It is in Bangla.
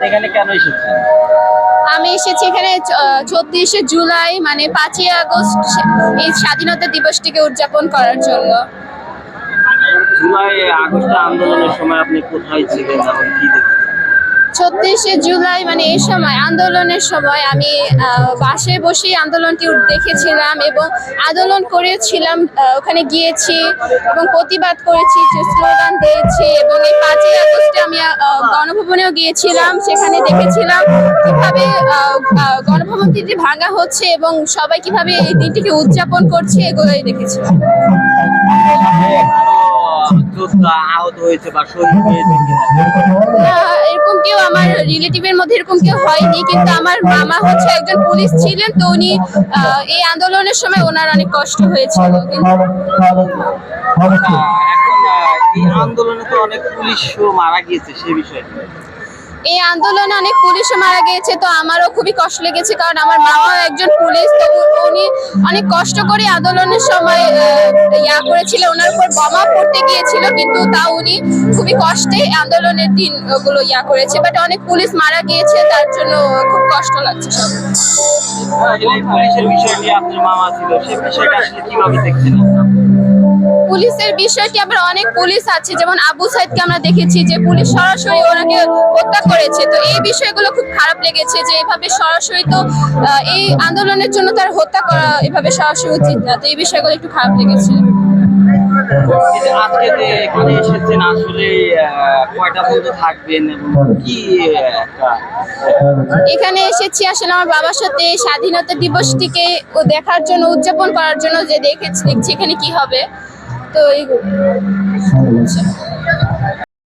এখানে কেন এসেছেন? আমি এসেছি এখানে ছত্রিশে জুলাই মানে পাঁচই আগস্ট এই স্বাধীনতা দিবসটিকে উদযাপন করার জন্য। জুলাই আগস্ট আন্দোলনের সময় আপনি কোথায় ছিলেন ছত্রিশে জুলাই মানে এই সময় আন্দোলনের সময় আমি বাসে বসেই আন্দোলনটি দেখেছিলাম এবং আন্দোলন করেছিলাম ওখানে গিয়েছি এবং প্রতিবাদ করেছি স্লোগান দিয়েছি এবং এই পাঁচই আগস্টে আমি গণভবনেও গিয়েছিলাম সেখানে দেখেছিলাম কীভাবে গণভবনটি ভাঙা হচ্ছে এবং সবাই কীভাবে এই দিনটিকে উদযাপন করছে এগুলোই দেখেছিলাম। আহত হয়েছে বা শহীদ হয়েছে রিলেটিভের মধ্যে এরকম কেউ হয়নি, কিন্তু আমার মামা হচ্ছে একজন পুলিশ ছিলেন, তো উনি এই আন্দোলনের সময় ওনার অনেক কষ্ট হয়েছিল। আন্দোলনে তো অনেক পুলিশও মারা গিয়েছে সে বিষয়ে। এই আন্দোলনে অনেক পুলিশও মারা গিয়েছে, তো আমারও খুবই কষ্ট লেগেছে কারণ আমার মামাও একজন পুলিশ, তো উনি অনেক কষ্ট করে আন্দোলনের সময় ইয়া করেছিল, ওনার উপর বোমা পড়তে গিয়েছিল, কিন্তু তা উনি খুবই কষ্টে আন্দোলনের দিন ওগুলো ইয়া করেছে বাট অনেক পুলিশ মারা গিয়েছে, তার জন্য খুব কষ্ট লাগছে সব পুলিশের বিষয় নিয়ে আপনার মামা ছিল বিষয়টা কীভাবে দেখছেন? পুলিশের বিষয়টি আবার অনেক পুলিশ আছে যেমন আবু সাইদকে আমরা দেখেছি যে পুলিশ সরাসরি ওনাকে হত্যা করেছে। তো এই বিষয়গুলো খুব খারাপ লেগেছে যে এভাবে সরাসরি তো এই আন্দোলনের জন্য তার হত্যা করা এভাবে সরাসরি উচিত না। তো এই বিষয়গুলো একটু খারাপ লেগেছে। আজকে যে এখানে এসেছেন আসলে কয়টা পর্যন্ত থাকবেন কি এখানে এসেছি আসলে আমার বাবার সাথে স্বাধীনতা দিবসটিকে ও দেখার জন্য উদযাপন করার জন্য যে দেখেছি দেখছি এখানে কি হবে। 都一股